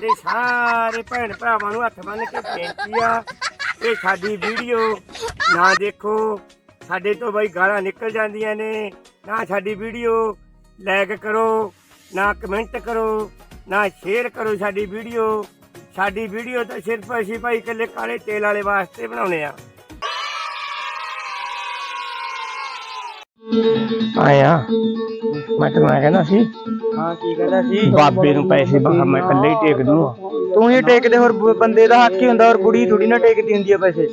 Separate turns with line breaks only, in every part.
ਸਾਡੇ ਸਾਰੇ ਭੈਣ ਭਰਾਵਾਂ ਨੂੰ ਹੱਥ ਬੰਨ ਕੇ ਬੇਨਤੀ ਆ ਇਹ ਸਾਡੀ ਵੀਡੀਓ ਨਾ ਦੇਖੋ। ਸਾਡੇ ਤੋਂ ਬਈ ਗਾਲਾਂ ਨਿਕਲ ਜਾਂਦੀਆਂ ਨੇ। ਨਾ ਸਾਡੀ ਵੀਡੀਓ ਲਾਈਕ ਕਰੋ, ਨਾ ਕਮੈਂਟ ਕਰੋ, ਨਾ ਸ਼ੇਅਰ ਕਰੋ ਸਾਡੀ ਵੀਡੀਓ। ਸਾਡੀ ਵੀਡੀਓ ਤਾਂ ਸਿਰਫ ਅਸੀਂ ਭਾਈ ਇਕੱਲੇ ਕਾਲੇ ਤੇਲ ਵਾਲੇ ਵਾਸਤੇ ਬਣਾਉਨੇ ਆ। ਆਇਆ ਮੈਂ ਤਾਂ ਕਹਿੰਦਾ ਸੀ
ਹਾਂ ਕੀ ਕਹਿੰਦਾ ਸੀ
ਬਾਬੇ ਨੂੰ ਪੈਸੇ ਬਾਹਰ ਮੈਂ ਇਕੱਲੇ ਹੀ ਟੇਕ ਦੂੰ।
ਤੂੰ ਹੀ ਟੇਕਦੇ ਹੋਰ ਬ- ਬੰਦੇ ਦਾ ਹੱਕ ਹੀ ਹੁੰਦਾ ਹੋਰ ਬੁੜੀ ਥੋੜੀ ਨਾ ਟੇਕਦੀ ਹੁੰਦੀ ਆ ਪੈਸੇ।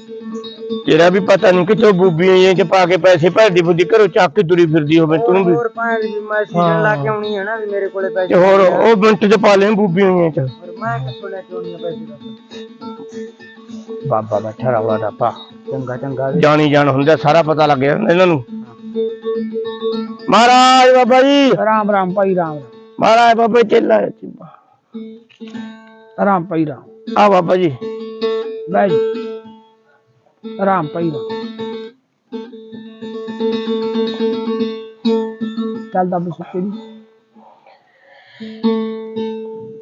ਤੇਰਾ ਵੀ ਪਤਾ ਨਹੀਂ ਕਿੱਥੋਂ ਬੂਬੀਆਂ ਚ ਪਾ ਕੇ ਪੈਸੇ ਭਰਦੀ ਫੁੱਦੀ ਘਰੋਂ ਚੱਕ ਕੇ ਤੁਰੀ ਫਿਰਦੀ ਹੋਵੇ ਤੂੰ ਵੀ।
ਹੋਰ ਭਾਂ ਵੀ ਮੈਂ ਸੀਜ਼ਨ ਲਾ ਕੇ ਆਉਣੀ ਹੈ ਨਾ ਵੀ ਮੇਰੇ ਕੋਲੇ ਪੈਸੇ
ਤੇ ਹੋਰ ਉਹ ਮਿੰਟ ਚ ਪਾ ਲੈ ਬੂਬੀਆਂ ਚ।
ਹੋਰ ਮੈਂ ਕਿੱਥੋਂ ਲੈ ਕੇ ਆਉਣੀ ਆ ਪੈਸੇ? ਦੱਸ
ਬਾਬਾ ਬੈਠਾ ਰੌਲਾ ਦਾ ਪਾ
ਚੰਗਾ ਚੰਗਾ
ਜਾਣੀ ਜਾਣ ਹੁੰਦਾ ਸਾਰਾ ਪਤਾ ਲੱਗ ਜਾਂਦਾ ਇਹਨਾਂ ਨੂੰ। ਮਹਾਰਾਜ ਬਾਬਾ ਜੀ।
ਰਾਮ ਰਾਮ ਭਾਈ ਰਾਮ।
ਮਹਾਰਾਜ ਬਾਬੇ, ਚੱਲਾ
ਰਾਮ ਭਾਈ ਰਾਮ।
ਆ ਬਾਬਾ ਜੀ।
ਬਹਿ ਰਾਮ ਭਾਈ ਰਾਮ। ਚੱਲਦਾ ਬਸ ਤੇਰੀ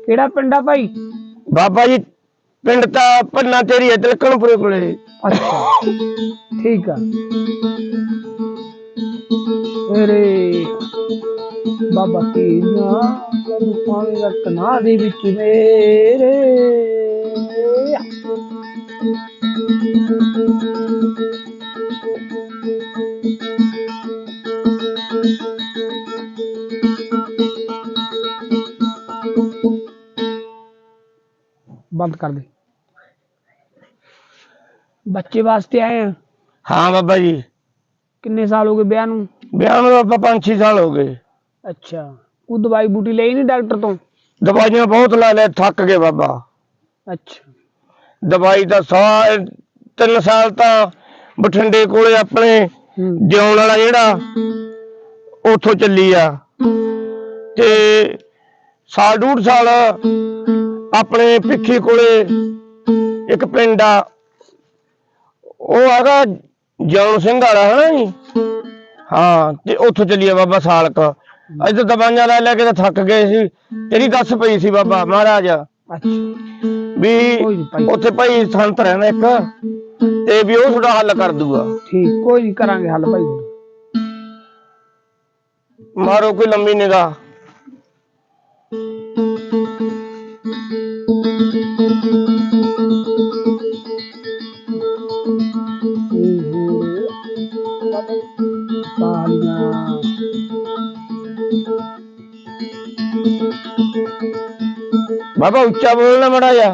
ਕਿਹੜਾ ਪਿੰਡਾ ਭਾਈ?
ਬਾਬਾ ਜੀ, ਪਿੰਡ ਤਾਂ ਪੰਨਾ ਤੇਰੀ ਹੈ, ਤਿਲਕਣਪੁਰੇ ਕੋਲੇ।
ਅੱਛਾ। ਠੀਕ ਆ। ਮੇਰੇ ਬਾਬਾ ਤੇਰੀਆਂ ਰੂਪਾਂ ਦੇ ਰਤਨਾ ਦੇ ਵਿੱਚ ਮੇਰੇ। ਬੰਦ ਕਰ ਦੇ। ਬੱਚੇ ਵਾਸਤੇ ਆਏ ਆ।
ਹਾਂ ਬਾਬਾ ਜੀ।
ਕਿੰਨੇ ਸਾਲ ਹੋ ਗਏ ਵਿਆਹ ਨੂੰ?
ਵਿਆਹ ਨੂੰ ਆਪਾਂ 5-6 ਸਾਲ ਹੋ ਗਏ।
ਅੱਛਾ। ਉਹ ਦਵਾਈ ਬੂਟੀ ਲਈ ਨਹੀਂ ਡਾਕਟਰ ਤੋਂ?
ਦਵਾਈਆਂ ਬਹੁਤ ਲੈ ਲੈ ਥੱਕ ਗਏ ਬਾਬਾ।
ਅੱਛਾ।
ਦਵਾਈ ਦਾ ਸਾਲ ਤਿੰਨ ਸਾਲ ਤਾਂ ਬਠਿੰਡੇ ਕੋਲੇ ਆਪਣੇ
ਹੂੰ।
ਜਿਉਣ ਵਾਲਾ ਜਿਹੜਾ ਉਥੋਂ ਚੱਲੀ ਆ। ਤੇ ਸਾਲ ਡੂਢ ਸਾਲ ਆਪਣੇ ਪਿੱਖੀ ਕੋਲੇ ਇੱਕ ਪਿੰਡ ਆ। ਉਹ ਹੈਗਾ ਜਿਉਣ ਸਿੰਘ ਵਾਲਾ ਹੈ ਨਾ ਜੀ? ਹਾਂ ਤੇ ਉੱਥੋਂ ਚੱਲੀ ਆ ਬਾਬਾ ਸਾਲਕ। ਅੱਜ ਦਵਾਈਆਂ ਲੈ ਲੈ ਕੇ ਤਾਂ ਥੱਕ ਗਏ ਸੀ। ਤੇਰੀ ਦੱਸ ਪਈ ਸੀ ਬਾਬਾ ਮਹਾਰਾਜ। ਵੀ
ਕੋਈ ਨੀ ਭਾਈ।
ਉੱਥੇ ਭਾਈ ਸੰਤ ਰਹਿੰਦਾ ਇੱਕ ਤੇ ਵੀ ਉਹ ਤੁਹਾਡਾ ਹੱਲ ਕਰ ਦੂਗਾ।
ਠੀਕ ਕੋਈ ਨਹੀਂ ਕਰਾਂਗੇ ਹੱਲ ਭਾਈ।
ਮਾਰੋ ਕੋਈ ਲੰਮੀ ਨਿਗਾਹ। ਬਾਬਾ ਉੱਚਾ ਬੋਲਣਾ ਮੜਾ ਜਾ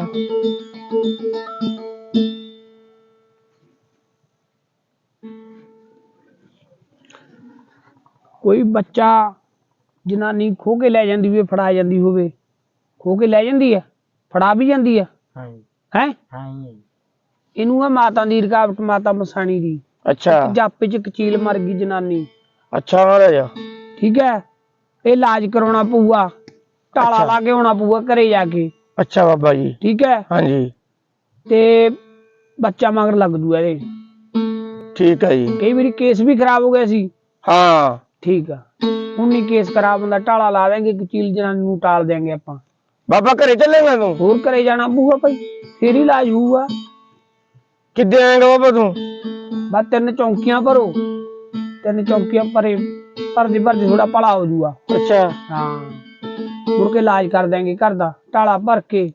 ਕੋਈ ਬੱਚਾ ਜਨਾਨੀ ਖੋ ਕੇ ਲੈ ਜਾਂਦੀ ਹੋਵੇ ਫੜਾ ਜਾਂਦੀ ਹੋਵੇ ਖੋ ਕੇ ਲੈ ਜਾਂਦੀ ਹੈ ਫੜਾ ਵੀ ਜਾਂਦੀ ਹੈ
ਹਾਂ
ਹੈ?
ਹਾਂ
ਇਹਨੂੰ ਆ ਮਾਤਾ ਦੀ ਰਕਾਵਟ ਮਾਤਾ ਮਸਾਣੀ ਦੀ।
ਅੱਛਾ।
ਜਾਪੇ ਚ ਕਚੀਲ ਮਰ ਗਈ ਜਨਾਨੀ।
ਅੱਛਾ ਮਹਾਰਾਜ
ਠੀਕ ਹੈ? ਇਹ ਇਲਾਜ ਕਰਾਉਣਾ ਪਊਗਾ। ਟਾਲਾ। ਲਾ ਕੇ ਆਉਣਾ ਪਊਗਾ ਘਰੇ ਜਾ ਕੇ।
ਅੱਛਾ ਬਾਬਾ ਜੀ।
ਠੀਕ ਹੈ?
ਹਾਂਜੀ।
ਤੇ ਬੱਚਾ ਮਗਰ ਲੱਗ ਦੂਗਾ ਇਹਦੇ।
ਠੀਕ ਹੈ ਜੀ।
ਕਈ ਵਾਰੀ ਕੇਸ ਵੀ ਖਰਾਬ ਹੋ ਗਿਆ ਸੀ।
ਹਾਂ।
ਠੀਕ ਆ। ਹੁਣ ਨਹੀਂ ਕੇਸ ਖਰਾਬ ਹੁੰਦਾ ਟਾਲਾ ਲਾ ਦੇਂਗੇ ਕਚੀਲ ਜਨਾਨੀ ਨੂੰ ਟਾਲ ਦੇਂਗੇ ਆਪਾਂ।
ਬਾਬਾ ਘਰੇ ਚੱਲੇਗਾ ਤੂੰ?
ਹੋਰ ਘਰੇ ਜਾਣਾ ਪਊਗਾ ਭਾਈ। ਫੇਰ ਹੀ ਇਲਾਜ ਹੋਊਗਾ।
ਕਿੱਦੇ ਆਏਗਾ ਬਾਬਾ ਤੂੰ?
ਬਸ ਤਿੰਨ ਚੌਂਕੀਆਂ ਭਰੋ। ਤਿੰਨ ਚੌਂਕੀਆਂ ਭਰੇ ਭਰਦੇ ਭਰਦੇ ਥੋੜਾ ਭਲਾ ਹੋ ਜਾਊਗਾ
ਅੱਛਾ।
ਹਾਂ। ਮੁੜ ਕੇ ਇਲਾਜ ਕਰ ਦੇਂਗੇ ਘਰ ਦਾ ਟਾਲਾ ਭਰ ਕੇ।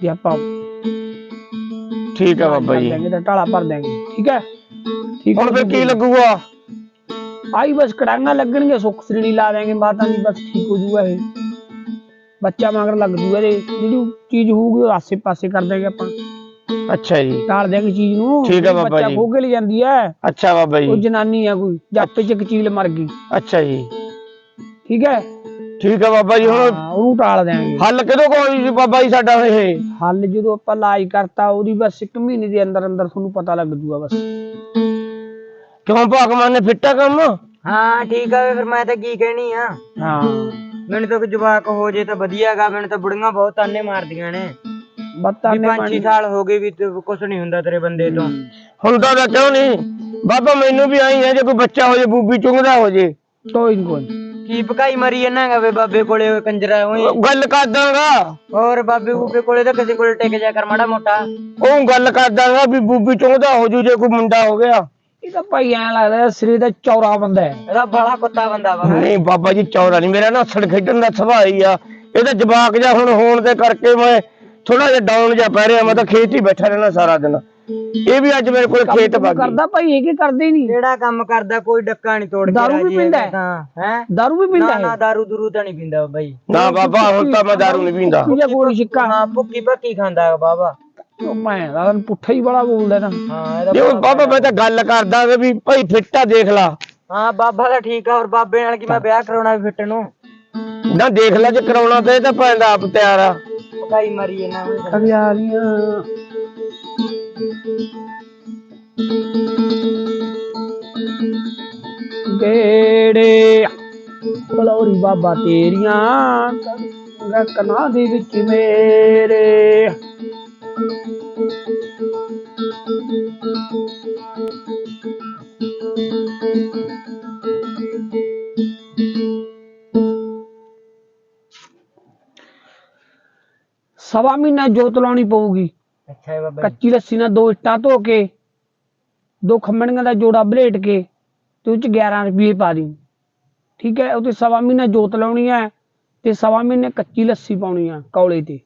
ਤੇ ਆਪਾਂ
ਠੀਕ ਹੈ ਬਾਬਾ ਜੀ।
ਦੇਂਗੇ ਤਾਂ ਟਾਲਾ ਭਰ ਦੇਂਗੇ ਠੀਕ ਹੈ? ਠੀਕ
ਹੁਣ ਫਿਰ ਕੀ ਲੱਗੂਗਾ?
ਆਈ ਬਸ ਕੜਾਂਗਾ ਲੱਗਣਗੇ ਸੁੱਖ ਸ੍ਰੇਣੀ ਲਾ ਦੇਂਗੇ ਮਾਤਾ ਦੀ ਬਸ ਠੀਕ ਹੋ ਜੂਗਾ ਇਹ। ਬੱਚਾ ਮਗਰ ਲੱਗ ਜੂਗਾ ਇਹਦੇ ਜਿਹੜੀ ਚੀਜ਼ ਹੋਊਗੀ ਉਹ ਆਸੇ ਪਾਸੇ ਕਰ ਦੇਂਗੇ ਆਪਾਂ।
ਅੱਛਾ ਜੀ।
ਟਾਲ ਦੇਂਗੇ ਚੀਜ਼ ਨੂੰ
ਠੀਕ ਹੈ ਬਾਬਾ
ਬੱਚਾ
ਜੀ।
ਖੋ ਕੇ ਲੈ ਜਾਂਦੀ ਹੈ।
ਅੱਛਾ ਬਾਬਾ
ਉਹ
ਜੀ
ਜਨਾਨੀ ਆ ਕੋਈ ਜਾਪੇ ਚ ਕਚੀਲ ਮਰ ਗਈ।
ਅੱਛਾ ਜੀ।
ਠੀਕ ਹੈ?
ਠੀਕ ਹੈ ਬਾਬਾ ਜੀ ਹੁਣ
ਹਾਂ, ਉਹਨੂੰ ਟਾਲ ਦੇਂਗੇ
ਹੱਲ ਕਿਦੋਂ ਕੋਈ ਜੀ ਬਾਬਾ ਜੀ ਸਾਡਾ ਇਹ?
ਹੱਲ ਜਦੋਂ ਆਪਾਂ ਇਲਾਜ ਕਰਤਾ ਉਹਦੀ ਬਸ ਇੱਕ ਮਹੀਨੇ ਦੇ ਅੰਦਰ ਅੰਦਰ ਤੁਹਾਨੂੰ ਪਤਾ ਲੱਗ ਜੂਗਾ ਬਸ।
ਕਿਉਂ ਭਗਵਾਨ ਨੇ ਫਿੱਟਾ ਕੰਮ?
ਹਾਂ ਠੀਕ ਆ ਫਿਰ ਮੈਂ ਤਾਂ ਕੀ ਕਹਿਣੀ ਆ?
ਹਾਂ।
ਮੈਨੂੰ ਤਾਂ ਕੋਈ ਜਵਾਕ ਹੋ ਜੇ ਤਾਂ ਵਧੀਆਗਾ ਮੈਨੂੰ ਤਾਂ ਬੁੜੀਆਂ ਬਹੁਤ ਤਾਨੇ ਮਾਰਦੀਆਂ ਨੇ।
ਬੱਤਾ
ਵੀ
ਨੇ
ਸਾਲ ਹੋ ਗਏ ਵੀ ਕੁਝ ਨਹੀਂ ਹੁੰਦਾ ਤੇਰੇ ਬੰਦੇ ਤੋਂ।
ਹੁੰਦਾ ਤਾਂ ਕਿਉਂ ਨਹੀਂ? ਬਾਬਾ ਮੈਨੂੰ ਵੀ ਆਈ ਹੈ ਜੇ ਕੋਈ ਬੱਚਾ ਹੋ ਜੇ ਬੂਬੀ ਚੁੰਗਦਾ ਹੋ ਜੇ।
ਕੋਈ ਨੀ ਕੋਈ ਨੀ।
ਕੀ ਪਕਾਈ ਮਰੀ ਜਾਂਦਾਗਾ ਵੇ ਬਾਬੇ ਕੋਲੇ ਓਏ ਕੰਜਰਾ ਓਏ
ਗੱਲ ਕਰ ਦਾਂਗਾ
ਹੋਰ ਬਾਬੇ ਬੂਬੇ ਕੋਲੇ ਤਾਂ ਕਿਸੇ ਕੋਲੇ ਟਿਕ ਜਾ ਕਰ ਮਾੜਾ ਮੋਟਾ।
ਉਹ ਗੱਲ ਕਰ ਦਾਂਗਾ ਵੀ ਬੂਬੀ ਚੋਂਦਾ ਹੋ ਜੂ ਜੇ ਕੋਈ ਮੁੰਡਾ ਹੋ ਗਿਆ।
ਇਹ ਤਾਂ ਭਾਈ ਐਂ ਲੱਗਦਾ ਸਰੀਰ ਦਾ ਚੌਰਾ ਬੰਦਾ ਹੈ।
ਇਹਦਾ ਬੜਾ ਕੁੱਤਾ ਬੰਦਾ ਵਾ।
ਨਹੀਂ ਬਾਬਾ ਜੀ ਚੌਰਾ ਨਹੀਂ ਮੇਰਾ ਨਾ ਸੜ ਖੇਡਣ ਦਾ ਸੁਭਾਅ ਹੀ ਆ। ਇਹਦਾ ਜਵਾਕ ਜਾ ਹੁਣ ਹੋਣ ਦੇ ਕਰਕੇ ਮੈਂ ਥੋੜਾ ਜਿਹਾ ਡਾਊਨ ਜਿਹਾ ਪੈ ਰਿਹਾ ਮੈਂ ਤਾਂ ਖੇਤ ਹੀ ਬੈਠਾ ਰਹਿਣਾ ਸਾਰਾ ਦਿਨ। ਇਹ ਵੀ ਅੱਜ ਮੇਰੇ ਕੋਲ ਖੇਤ ਬਾਗੀ
ਕਰਦਾ ਭਾਈ ਇਹ ਕੀ ਕਰਦੇ ਹੀ ਨਹੀਂ?
ਜਿਹੜਾ ਕੰਮ ਕਰਦਾ ਕੋਈ ਡੱਕਾ ਨਹੀਂ ਤੋੜ ਕੇ
ਦਾਰੂ ਵੀ ਪੀਂਦਾ
ਤਾਂ ਹੈ?
ਦਾਰੂ ਵੀ
ਨਾ
ਪੀਂਦਾ
ਨਾ
ਹੈ?
ਦਾਰੂ ਦੂਰੂ ਤਾਂ ਨਹੀਂ ਪੀਂਦਾ ਬਾਈ।
ਨਾ ਬਾਬਾ ਹੁਣ ਤਾਂ ਮੈਂ ਦਾਰੂ ਨਹੀਂ ਪੀਂਦਾ।
ਪੀਂਦਾ ਗੋਲੀ ਸਿੱਕਾ
ਹਾਂ ਭੁੱਕੀ ਭੱਕੀ ਖਾਂਦਾ ਹੈ ਬਾਬਾ।
ਉਹ ਮੈਂ ਦਾ ਪੁੱਠਾ ਹੀ ਬੜਾ ਬੋਲਦਾ ਨਾ।
ਹਾਂ ਇਹਦਾ
ਬਾਬਾ ਮੈਂ ਤਾਂ ਗੱਲ ਕਰਦਾ ਵੀ ਭਾਈ ਫਿੱਟਾ ਦੇਖ ਲਾ।
ਹਾਂ ਬਾਬਾ ਤਾਂ ਠੀਕ ਆ ਔਰ ਬਾਬੇ ਨਾਲ ਕੀ ਮੈਂ ਵਿਆਹ ਕਰਾਉਣਾ ਵੀ ਫਿੱਟ ਨੂੰ?
ਨਾ ਦੇਖ ਲੈ ਜੇ ਕਰਾਉਣਾ ਤੇ ਇਹ ਤਾਂ ਪੈਂਦਾ ਆਪ ਤਿਆਰ ਆ।
ਪਕਾਈ ਮਰੀ ਇਹਨਾਂ ਨੂੰ।
ਹਰਿਆਲੀਆਂ ਗੇੜੇ ਬਲੌਰੀ ਬਾਬਾ ਤੇਰੀਆਂ ਰਕਨਾ ਦੇ ਵਿੱਚ ਮੇਰੇ ਸਵਾ ਮਹੀਨਾ ਜੋਤ ਲਾਉਣੀ ਪਊਗੀ
ਅੱਛਾ ਬਾਬਾ।
ਕੱਚੀ ਲੱਸੀ ਨਾਲ ਦੋ ਇੱਟਾਂ ਧੋ ਕੇ ਦੋ ਖੰਮਣੀਆਂ ਦਾ ਜੋੜਾ ਬਲੇਟ ਕੇ ਤੇ ਉਹ ਚ 11 ਰੁਪਏ ਪਾ ਦੀ। ਠੀਕ ਹੈ ਉਹਤੇ ਸਵਾ ਮਹੀਨਾ ਜੋਤ ਲਾਉਣੀ ਹੈ ਤੇ ਸਵਾ ਮਹੀਨੇ ਕੱਚੀ ਲੱਸੀ ਪਾਉਣੀ ਆ ਕੌਲੇ ਤੇ।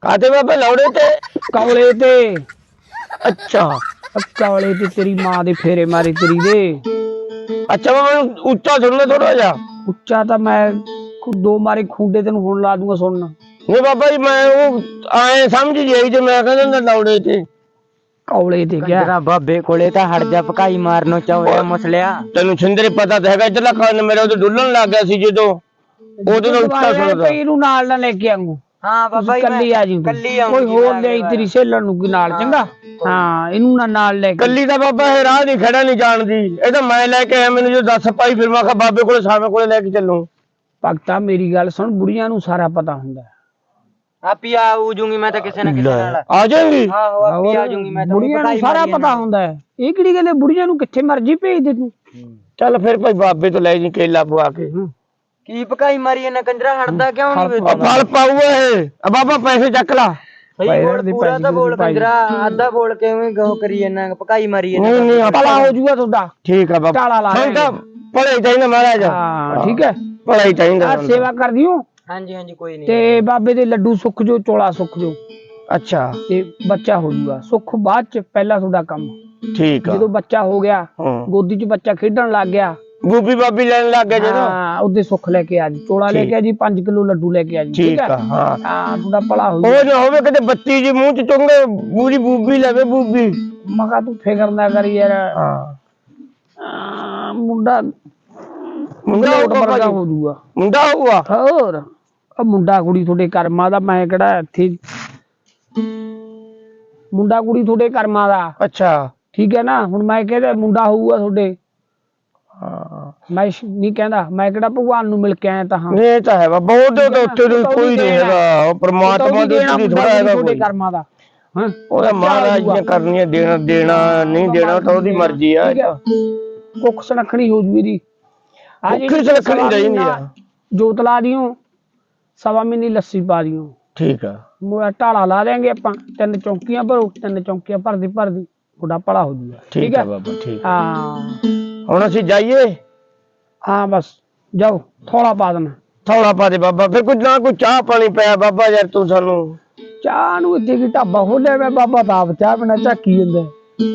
ਕਾਤੇ ਬਾਬਾ ਲੌੜੇ ਤੇ?
ਕੌਲੇ ਤੇ।
ਅੱਛਾ।
ਕੌਲੇ ਤੇ ਤੇਰੀ ਮਾਂ ਦੇ ਫੇਰੇ ਮਾਰੇ ਤੇਰੀ ਦੇ।
ਅੱਛਾ ਬਾਬਾ ਉੱਚਾ ਸੁਣਨਾ ਥੋੜਾ ਜਿਹਾ।
ਉੱਚਾ ਤਾਂ ਮੈਂ ਖੁ- ਦੋ ਮਾਰੇ ਖੁੰਡੇ ਤੈਨੂੰ ਹੁਣ ਲਾ ਦੂੰਗਾ ਸੁਣਨ।
ਨਹੀਂ ਬਾਬਾ ਜੀ ਮੈਂ ਉਹ ਆਏ ਸਮਝ ਜਾਈ ਜੇ ਮੈਂ ਕਹਿੰਦਾ ਹੁੰਦਾ ਲੌੜੇ ਤੇ।
ਕੌਲੇ ਤੇ ਗਿਆ।
ਕੰਜਰਾ ਬਾਬੇ ਕੋਲੇ ਤਾਂ ਹਟ ਜਾ ਪਕਾਈ ਮਾਰਨੋਂ ਚੌੜਿਆ ਮੁਸਲਿਆ।
ਤੈਨੂੰ ਛਿੰਦਰੇ ਪਤਾ ਤਾਂ ਹੈਗਾ ਇਧਰਲਾ ਕੰਨ ਮੇਰਾ ਉਹਦੇ ਡੁੱਲਣ ਲੱਗ ਗਿਆ ਸੀ ਜਦੋਂ। ਉਹਦੇ ਨਾਲ ਉੱਚਾ ਸੁਣਦਾ।
ਭਈ ਇਹਨੂੰ ਨਾਲ ਨਾ ਲੈ ਕੇ ਆਂਗੂ
ਹਾਂ ਬਾਬਾ ਜੀ
ਕੱਲੀ ਆ ਜੀ ਤੂੰ।
ਕੱਲੀ
ਕੋਈ ਹੋਰ ਲਿਆਈ ਤੇਰੀ ਸਹੇਲਣ ਨੂੰ ਨਾਲ ਚੰਗਾ? ਹਾਂ ਇਹਨੂੰ ਨਾ ਨਾਲ ਲੈ ਕੇ
ਕੱਲੀ ਦਾ ਬਾਬਾ ਇਹ ਰਾਹ ਨਹੀਂ ਖੜਾ ਨਹੀਂ ਜਾਣਦੀ। ਇਹ ਤਾਂ ਮੈਂ ਲੈ ਕੇ ਆਇਆ ਮੈਨੂੰ ਜੋ ਦੱਸ ਪਾਈ ਫਿਰ ਮੈਂ ਕਿਹਾ ਬਾਬੇ ਕੋਲੇ ਸਾਵੇਂ ਕੋਲੇ ਲੈ ਕੇ ਚੱਲੂ।
ਭਗਤਾ ਮੇਰੀ ਗੱਲ ਸੁਣ ਬੁੜੀਆਂ ਨੂੰ ਸਾਰਾ ਪਤਾ ਹੁੰਦਾ। ਹੈ।
ਆਪੀ ਆ ਜੂੰਗੀ ਮੈਂ ਤਾਂ ਕਿਸੇ ਨਾ ਕਿਸੇ ਨਾਲ।
ਆ ਜਾਏਗੀ।
ਆਹੋ ਆਪੀ ਆ ਜੂੰਗੀ ਮੈਂ ਤਾਂ।
ਬੁੜੀਆਂ ਨੂੰ ਸਾਰਾ ਪਤਾ ਹੁੰਦਾ ਹੈ। ਇਹ ਕਿਹੜੀ ਗੱਲ ਹੈ? ਬੁੜੀਆਂ ਨੂੰ ਕਿੱਥੇ ਮਰਜ਼ੀ ਭੇਜ ਦੇ ਤੂੰ।
ਚੱਲ ਫਿਰ ਭਾਈ ਬਾਬੇ ਤੋਂ ਲੈ ਜੀ ਕੇਲਾ ਪਵਾ ਕੇ।
ਕੀ ਪਕਾਈ ਮਾਰੀ ਇਹਨਾਂ ਕੰਜਰਾ? ਹਟਦਾ ਕਿਉਂ ਨਹੀਂ
ਆ ਫਲ ਪਾਊਗਾ ਇਹ। ਆ ਬਾਬਾ ਪੈਸੇ ਚੱਕ ਲਾ।
ਸਹੀ
ਭਾਈ
ਬੋਲ ਪੂਰਾ ਤਾਂ ਬੋਲ। ਕੰਜਰਾ ਬੋਲ ਗੋ ਕਰੀ ਇਹਨਾਂ ਪਕਾਈ ਮਾਰੀ ਇਹਨਾਂ
ਨਹੀਂ ਨਹੀਂ
ਭਲਾ
ਆਪਾਂ
ਹੋ ਜੂਗਾ ਤੁਹਾਡਾ।
ਠੀਕ ਆ ਬਾਬਾ।
ਟਾਲਾ ਲਾ
ਹੁਣ ਤਾਂ ਭਲੇ ਚਾਹੀਦਾ ਮਹਾਰਾਜ।
ਹਾਂ ਠੀਕ ਹੈ।
ਭਲਾ ਹੀ ਚਾਹੀਦਾ
ਆ ਸੇਵਾ ਕਰ ਦਿਓ
ਹਾਂਜੀ ਹਾਂਜੀ ਕੋਈ ਨਹੀਂ
ਤੇ ਬਾਬੇ ਦੇ ਲੱਡੂ ਸੁੱਖ ਜੋ ਚੋਲਾ ਸੁੱਖ ਜੋ
ਅੱਛਾ।
ਤੇ ਬੱਚਾ ਹੋ ਜੂਗਾ। ਸੁੱਖ ਬਾਅਦ ਚ ਪਹਿਲਾਂ ਤੁਹਾਡਾ ਕੰਮ।
ਠੀਕ ਆ।
ਜਦੋਂ ਬੱਚਾ ਹੋ ਗਿਆ
ਹਾਂ।
ਗੋਦੀ ਚ ਬੱਚਾ ਖੇਡਣ ਲੱਗ ਗਿਆ।
ਗੂਬੀ ਬਾਬੀ ਲੈਣ ਲੱਗ ਗਿਆ ਜਦੋਂ?
ਹਾਂ ਉਹਦੇ ਸੁੱਖ ਲੈ ਕੇ ਆ ਜੀ। ਚੋਲਾ ਲੈ ਕੇ ਆ ਜੀ 5 ਕਿਲੋ ਲੱਡੂ ਲੈ ਕੇ ਆ ਜੀ
ਠੀਕ ਆ? ਹਾਂ।
ਹਾਂ ਤੁਹਾਡਾ ਭਲਾ ਹੋ
ਉਹ ਨਾ ਹੋਵੇ ਕਿਤੇ ਬੱਤੀ ਜੀ ਮੂੰਹ ਚ ਚੁੰਗੇ ਬੂਰੀ ਬੂਬੀ ਲਵੇ ਬੂਬੀ।
ਮਗਾ ਤੂੰ ਫਿਕਰ ਨਾ ਕਰ ਯਾਰ।
ਹਾਂ।
ਆ, ਮੁੰਡਾ
ਮੁੰਡਾ
ਲੋਟ
ਹੋਊਗਾ
ਵਰਗਾ
ਭਾਜੀ।
ਹੋ ਜੂਗਾ।
ਮੁੰਡਾ ਹੋਊਗਾ?
ਹੋਰ। ਆ ਮੁੰਡਾ ਕੁੜੀ ਤੁਹਾਡੇ ਕਰਮਾਂ ਦਾ ਮੈਂ ਕਿਹੜਾ ਇੱਥੇ ਮੁੰਡਾ ਕੁੜੀ ਤੁਹਾਡੇ ਕਰਮਾਂ ਦਾ।
ਅੱਛਾ।
ਠੀਕ ਹੈ ਨਾ? ਹੁਣ ਮੈਂ ਕਹਿੰਦਾ ਮੁੰਡਾ ਹੋਊਗਾ ਤੁਹਾਡੇ।
ਹਾਂ।
ਮੈਂ ਸ਼- ਨਹੀਂ ਕਹਿੰਦਾ ਮੈਂ ਕਿਹੜਾ ਭਗਵਾਨ ਨੂੰ ਮਿਲ ਕੇ ਆਇਆ ਤਾਂ ਹਾਂ।
ਨਹੀਂ ਇਹ ਤਾਂ ਹੈ ਬਾਬਾ ਉਹਦੇ ਤੋਂ ਉੱਤੇ ਨੂੰ ਕੋਈ ਨਹੀਂ ਹੈਗਾ ਉਹ ਪ੍ਰਮਾਤਮਾ ਦੇ ਉੱਤੇ ਥੋੜਾ ਹੈਗਾ
ਤੁਹਾਡੇ
ਕੋਈ।
ਕਰਮਾਂ ਦਾ। ਹਾਂ।
ਉਹਦਾ ਮਹਾਰਾਜ ਨੇ ਕਰਨੀਆਂ ਦੇਣਾ ਦੇਣਾ ਨਹੀਂ ਦੇਣਾ ਤਾਂ ਉਹਦੀ ਮਰਜ਼ੀ ਆ।
ਕੁੱਖ ਸਨਖਣੀ ਹੋ
ਕੁੱਖ ਆ।
ਦਿਓ ਸਵਾ ਮਹੀਨੇ ਲੱਸੀ ਪਾ ਦਿਓ।
ਠੀਕ ਆ।
ਮੋੜਾ ਢਾਲਾ ਲਾ ਦੇਾਂਗੇ ਆਪਾਂ। ਤਿੰਨ ਚੌਂਕੀਆਂ ਭਰੋ ਤਿੰਨ ਚੌਂਕੀਆਂ ਭਰਦੀ ਭਰਦੀ ਤੁਹਾਡਾ ਭਲਾ ਹੋ ਜੂਗਾ।
ਠੀਕ ਆ ਬਾਬਾ ਠੀਕ
ਹਾਂ।
ਹੁਣ ਅਸੀਂ ਜਾਈਏ?
ਹਾਂ ਬਸ। ਜਾਓ ਥੋੜਾ ਪਾ ਦੇਣਾ।
ਥੋੜਾ ਪਾ ਦੇ ਬਾਬਾ ਫਿਰ ਕੁਝ ਨਾ ਕੋਈ ਚਾਹ ਪਾਣੀ ਪਿਆ ਬਾਬਾ ਯਾਰ ਤੂੰ ਸਾਨੂੰ।
ਚਾਹ ਨੂੰ ਇੱਥੇ ਕੀ ਢਾਬਾ ਖੋਲਿਆ ਮੈਂ ਬਾਬਾ ਤਾਂ ਆਪ ਚਾਹ ਬਿਨਾ ਝਾਕੀ ਜਾਂਦਾ।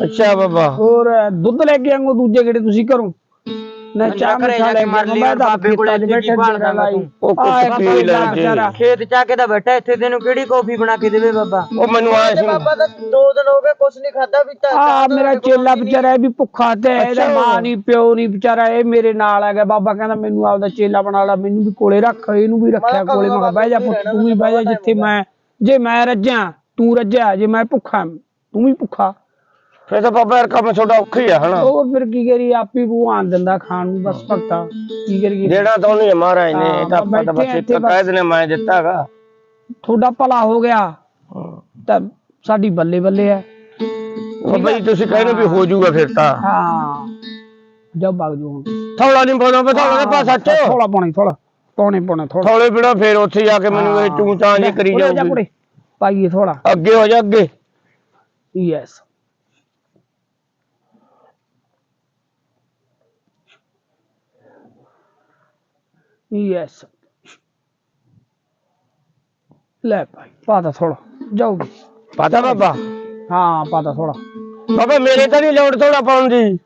ਅੱਛਾ ਬਾਬਾ।
ਹੋਰ ਦੁੱਧ ਲੈ ਕੇ ਆਂਗੋ ਦੂਜੇ ਕਿਹੜੇ ਤੁਸੀਂ ਘਰੋਂ। ਨਾ ਚਾਹ
ਘਰੇ
ਮਿਠਾ
ਜਾ
ਲੈ
ਕੇ
ਕੇ
ਮਰ
ਆਂਗਾ
ਲਈ
ਮੈਂ
ਔਰ
ਤਾਂ
ਬਾਬੇ ਕੋਲੇ
ਖੇਤਾਂ 'ਚ
ਇੱਥੇ
ਬੈਠਾ
ਕੀ ਭਾਲਦਾ
ਡੇਰਾ ਲਾਈ।
ਉਹ ਕੁਛ
ਆਹ ਇੱਕ
ਪੀ
ਬੰਦਾ
ਲੈ ਜੇ।
ਵਿਚਾਰਾ।
ਖੇਤ ਚਾ ਕੇ ਤਾਂ ਬੈਠਾ ਇੱਥੇ ਤੈਨੂੰ ਕਿਹੜੀ ਕੌਫੀ ਬਣਾ ਕੇ ਦੇਵੇ ਬਾਬਾ?
ਉਹ ਮੈਨੂੰ ਆਇਆ ਸੀ
ਬਾਬਾ ਤਾਂ ਦੋ ਦਿਨ ਹੋ ਗਏ ਕੁਛ ਨਹੀਂ ਖਾਦਾ ਪੀਤਾ
ਆ ਮੇਰਾ ਚੇਲਾ ਵਿਚਾਰਾ ਇਹ ਵੀ ਭੁੱਖਾ ਤੇ ਇਹਦਾ ਮਾਂ ਨਹੀਂ ਪਿਓ ਨਹੀਂ ਵਿਚਾਰਾ ਇਹ ਮੇਰੇ ਨਾਲ ਹੈਗਾ। ਬਾਬਾ ਕਹਿੰਦਾ ਮੈਨੂੰ ਆਪਦਾ ਚੇਲਾ ਬਣਾ ਲਾ ਮੈਨੂੰ ਵੀ ਕੋਲੇ ਰੱਖ ਇਹਨੂੰ ਵੀ ਰੱਖਿਆ ਕੋਲੇ। ਮੈਂ ਬਹਿ ਜਾ ਪੁੱਤ ਤੂੰ ਵੀ ਬਹਿ ਜਾ ਜਿੱਥੇ ਮੈਂ ਜੇ ਮੈਂ ਰੱਜਿਆ ਤੂੰ ਰੱਜਿਆ ਜੇ ਮੈਂ ਭੁੱਖਾ ਤੂੰ ਵੀ ਭੁੱਖਾ।
ਫਿਰ ਤਾਂ ਬਾਬਾ ਯਾਰ ਕੰਮ ਛੋਟਾ ਔਖਾ ਹੀ ਆ ਹਨਾ?
ਉਹ ਫਿਰ ਕੀ ਕਰੀ ਆਪੀ ਭਗਵਾਨ ਦਿੰਦਾ ਖਾਣ ਨੂੰ ਬਸ ਭਗਤਾ। ਕੀ ਕਰੀਏ?
ਦੇਣਾ ਤਾਂ ਉਹਨੇ ਮਹਾਰਾਜ ਨੇ ਇਹ ਤਾਂ ਆਪਾਂ ਤਾਂ ਬਸ ਇੱਕ। ਕਹਿ ਦੇਣਾ ਮੈਂ ਦਿੱਤਾਗਾ
ਤੁਹਾਡਾ ਭਲਾ ਹੋ ਗਿਆ। ਤਾਂ ਸਾਡੀ ਬੱਲੇ ਬੱਲੇ ਹੈ
ਬਾਬਾ ਜੀ ਤੁਸੀਂ ਕਹਿੰਦੇ ਵੀ ਹੋ ਜਾਊਗਾ ਫਿਰ ਤਾਂ।
ਹਾਂ। ਜਾ ਭਗ ਜੋ ਹੁਣ।
ਥੋੜਾ ਨਹੀਂ ਪਾਉਣਾ ਪਾ ਥੋੜਾ ਪਾ ਸੱਚ
ਥੋੜਾ ਪਾਉਣੀ ਥੋੜਾ ਪਾਉਣੇ ਪਾਉਣੇ ਥੋੜਾ
ਥੋੜੇ ਬਿਨਾ ਫੇਰ ਉੱਥੇ ਜਾ ਕੇ ਮੈਨੂੰ ਇਹ ਚੂੰ ਚਾਂ ਜੀ ਕਰੀ ਜਾਊਗੀ।
ਪਾਈਏ ਥੋੜਾ
ਅੱਗੇ ਹੋ ਜਾ ਅੱਗੇ।
ਯੈਸ ਯੈਸ ਲੈ ਭਾਈ ਪਾਤਾ ਥੋੜਾ ਜਾਊਗੀ।
ਪਤਾ ਬਾਬਾ?
ਹਾਂ ਪਾਤਾ ਥੋੜਾ
ਬਾਬਾ ਮੇਰੇ ਤਾਂ ਨਹੀਂ ਲੋੜ ਥੋੜਾ ਪਾਉਣ ਦੀ।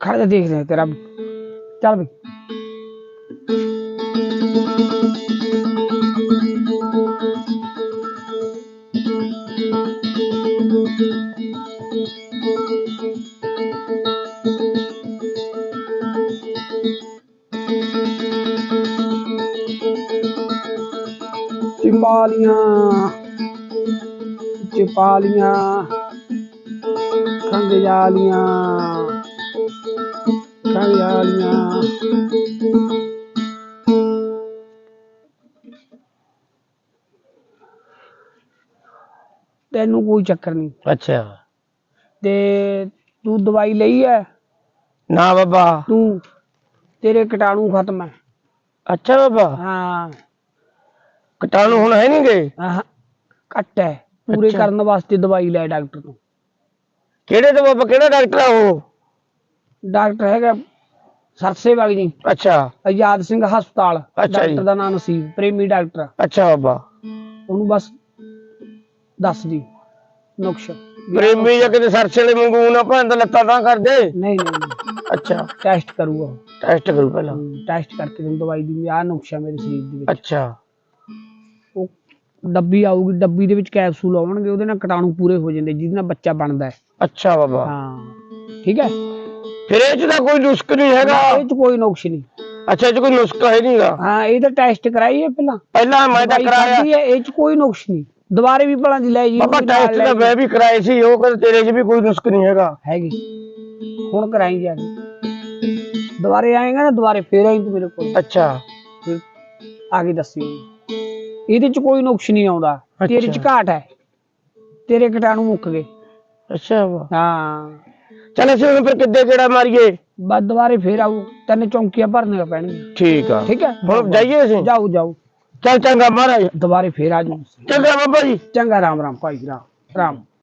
ਖੜ ਜਾ ਦੇਖ ਰਹੇ ਤੇਰਾ। ਵੀ। ਚੱਲ ਬਈ। ਚਿਪਾਲੀਆਂ ਚਿਪਾਲੀਆਂ ਖੰਗ ਜਾਲੀਆਂ ਖੰਗ ਜਾਲੀਆਂ। ਤੈਨੂੰ ਕੋਈ ਚੱਕਰ ਨਹੀਂ।
ਅੱਛਾ।
ਤੇ ਤੂੰ ਦਵਾਈ ਲਈ ਹੈ
ਨਾ ਬਾਬਾ।
ਤੂੰ ਤੇਰੇ ਕੀਟਾਣੂ ਖਤਮ ਹੈ
ਅੱਛਾ ਬਾਬਾ।
ਹਾਂ।
ਕਟਾਣੂ ਹੁਣ ਹੈ ਨਹੀਂ ਗਏ?
ਆਹ ਘੱਟ ਹੈ। ਪੂਰੇ
ਅੱਛਾ।
ਕਰਨ ਵਾਸਤੇ ਦਵਾਈ ਲੈ ਡਾਕਟਰ ਤੋਂ
ਕਿਹੜੇ ਤੇ ਬਾਬਾ ਕਿਹੜਾ ਡਾਕਟਰ ਆ ਉਹ?
ਡਾਕਟਰ ਹੈਗਾ ਸਰਸੇ ਬਾਗ ਜੀ।
ਅੱਛਾ।
ਆਜ਼ਾਦ ਸਿੰਘ ਹਸਪਤਾਲ।
ਜੀ।
ਡਾਕਟਰ ਦਾ ਨਾਮ ਨਸੀਬ ਪ੍ਰੇਮੀ ਡਾਕਟਰ ਆ।
ਅੱਛਾ ਬਾਬਾ।
ਉਹਨੂੰ ਬਸ ਦੱਸ ਦੀ ਨੁਕਸ਼।
ਪ੍ਰੇਮੀ ਜਾਂ ਕਿਤੇ ਸਰਸੇ ਵਾਲੇ ਮੰਗੂ ਨਾ ਭਾਂ ਤਾਂ ਲੱਤਾਂ ਤਾਂ ਕਰ ਦੇ
ਨਹੀਂ ਨਹੀਂ।
ਅੱਛਾ।
ਟੈਸਟ ਕਰੂਗਾ
ਟੈਸਟ ਕਰੂ ਪਹਿਲਾਂ।
ਟੈਸਟ ਕਰਕੇ ਤੈਨੂੰ ਦਵਾਈ ਦੀ ਆ ਨੁਕਸ਼ਾ ਮੇਰੇ ਸਰੀਰ ਦੇ ਵਿੱਚ।
ਅੱਛਾ।
ਡੱਬੀ ਆਊਗੀ ਡੱਬੀ ਦੇ ਵਿੱਚ ਕੈਪਸੂਲ ਆਉਣਗੇ ਉਹਦੇ ਨਾਲ ਕੀਟਾਣੂ ਪੂਰੇ ਹੋ ਜਾਂਦੇ ਜਿਹਦੇ ਨਾਲ ਬੱਚਾ ਬਣਦਾ ਹੈ।
ਅੱਛਾ ਬਾਬਾ।
ਹਾਂ ਠੀਕ ਹੈ?
ਫਿਰ ਇਹ ਚ ਤਾਂ ਕੋਈ ਨੁਸਖ ਨਹੀਂ ਹੈਗਾ।
ਇਹ ਚ ਕੋਈ ਨੁਕਸ਼ ਨਹੀਂ।
ਅੱਛਾ ਇਹ ਚ ਕੋਈ ਨੁਸਖਾ ਹੈ ਨਹੀਂਗਾ?
ਹਾਂ ਇਹ ਤਾਂ ਟੈਸਟ ਕਰਾਈ ਹੈ ਪਹਿਲਾਂ।
ਪਹਿਲਾਂ ਮੈਂ ਤਾਂ ਕਰਾਇਆ।
ਇਹ ਚ ਕੋਈ ਨੁਕਸ਼ ਨਹੀਂ। ਦੁਬਾਰੇ ਵੀ ਭਲਾਂ ਦੀ ਲੈ ਜੀ
ਬਾਬਾ ਟੈਸਟ ਤਾਂ। ਮੈਂ ਵੀ ਕਰਾਏ ਸੀ ਉਹ ਕਹਿੰਦੇ ਤੇਰੇ 'ਚ ਵੀ ਕੋਈ ਨੁਸਖ ਨਹੀਂ ਹੈਗਾ।
ਹੈਗੀ। ਹੁਣ ਕਰਾਈ ਜਾ ਕੇ। ਦੁਬਾਰੇ ਆਏਗਾ ਨਾ ਦੁਬਾਰੇ ਫੇਰ ਆਈ ਤੂੰ ਮੇਰੇ ਕੋਲ।
ਅੱਛਾ।
ਆ ਕੇ ਦੱਸੀ ਇਹਦੇ ਚ ਕੋਈ ਨੁਕਸ਼ ਨਹੀਂ ਆਉਂਦਾ। ਤੇਰੇ ਚ। ਘਾਟ ਹੈ। ਤੇਰੇ ਕੀਟਾਣੂ ਮੁੱਕ ਗਏ।
ਅੱਛਾ
ਹਾਂ।
ਚਲ ਅਸੀਂ ਹੁਣ ਫਿਰ ਕਿੱਦੇ ਕਿਹੜਾ ਮਾਰੀਏ?
ਬਸ ਦੁਬਾਰੇ ਫੇਰ ਆਊ। ਤੈਨੂੰ ਚੌਂਕੀਆਂ ਭਰਨੀਆਂ ਪੈਣਗੀਆਂ।
ਠੀਕ ਆ।
ਠੀਕ ਹੈ?
ਹੁਣ ਜਾਈਏ ਅਸੀਂ?
ਜਾਓ ਜਾਓ
ਚੱਲ ਚੰਗਾ ਮਹਾਰਾਜ।
ਦੁਬਾਰੇ ਫੇਰ ਆ ਜਾਓ
ਚੰਗਾ ਬਾਬਾ ਜੀ।
ਚੰਗਾ ਰਾਮ ਰਾਮ। ਭਾਈ ਰਾਮ ਰਾਮ।